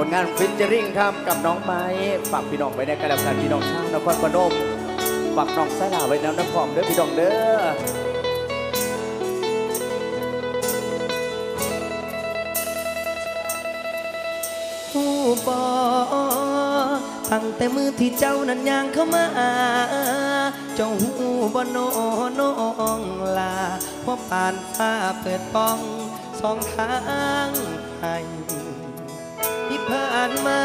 ผลงานฟิชเจอริงครับกับน้องไม้ฝากพี่น้องไว้ในกระดับการพี่น้องช่างนครพนมฝากน้องสายลาไว้แนวน้ำพร้อมเด้อพี่น้องเด้อผู้บอตั้งแต่มือที่เจ้านั้นย่างเข้ามา เจ้าหูบโนน้องลาเพราผ่านฟ้าเปิดป้องสองทางให้ ผ่านมา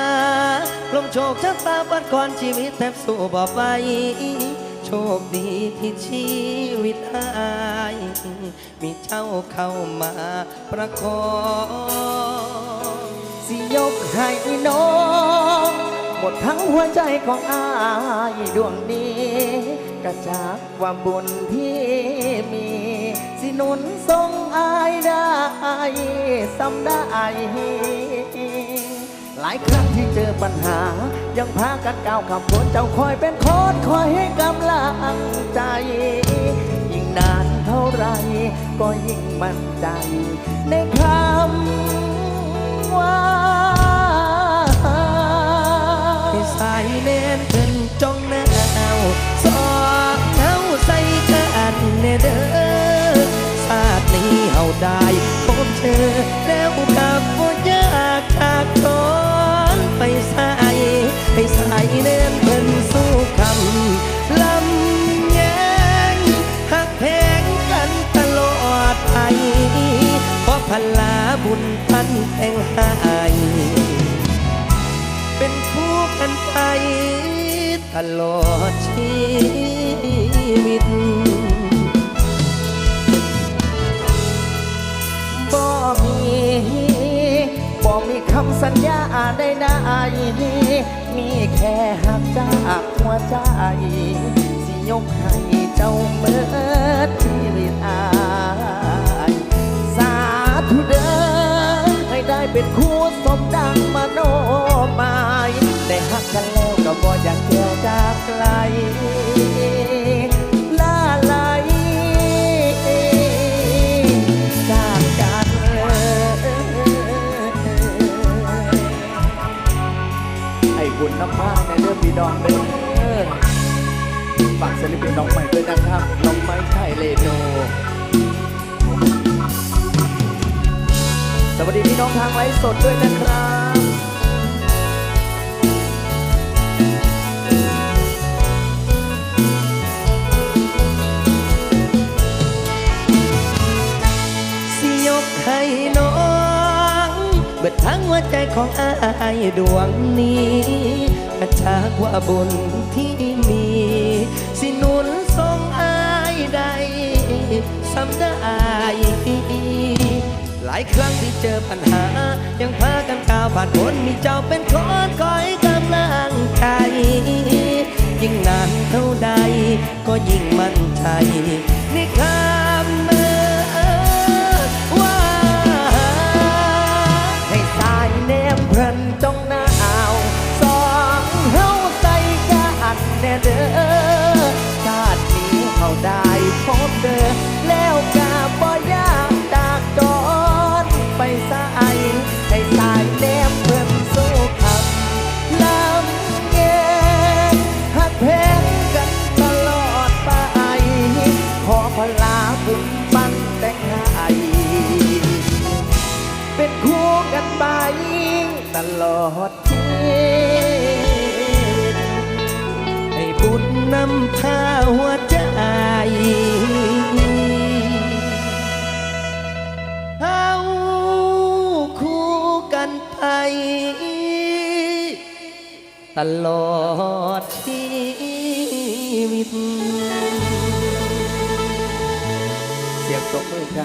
ลมโชคชะตาบัดก่อนชีวิตแทบสู้บ่ไหวโชคดีที่ชีวิตอายมีเจ้าเข้ามาประคองสิยกให้น้องหมดทั้งหัวใจของอายดวงนี้กระจากความบุญที่มี สินุนทรงอายได้ซ้ำได้ หลายครั้งที่เจอปัญหา ยังพากันก้าวขับพ้นเจ้าคอยเป็นโคนคอยให้กำลังใจ ยิ่งนานเท่าไร ก็ยิ่งมั่นใจ ในคำว่าใสายแน่นเพิ่นจ้องแนวสอกเท้าใส่กันแน่เด้อชาตินี้เฮาได้พบเจอแล้วกับบ่ บุญพันแต่งหายเป็นคู่กันไปตลอดชีวิตบ่มีบ่มีคำสัญญาใดใดมีแค่หักจากหัวใจ สิยกให้เจ้าเมื่อชีวิตอา ให้ได้เป็นคู่สมดังมโนหมายได้หักกันแล้วก็บ่อยากเกี่ยวจากไกลลาไหลจากกันให้บุญน้ำมาในเรื่องพี่น้องเด้อฝากศิลปินน้องใหม่ด้วยนะครับ น้องไม้ไทยเลโน น้องทางไลฟ์สดด้วยนะครับสิยกให้น้องเบิดทั้งหัวใจของอายดวงนี้กระชากว่าบุญที่มี สินุนทรงอายได้สำได้ายครั้งที่เจอปัญหา ยังพากันก้าวผ่านพ้นมีเจ้าเป็นคนคอยกำลังใจยิ่งนานเท่าใด ก็ยิ่งมั่นใจในคำเลาบุญบังแต่งให้เป็นคู่กันไปตลอดชีวิตให้บุญนำพาหัวใจเฮาคู่กันไปตลอดชีวิต ตกใจ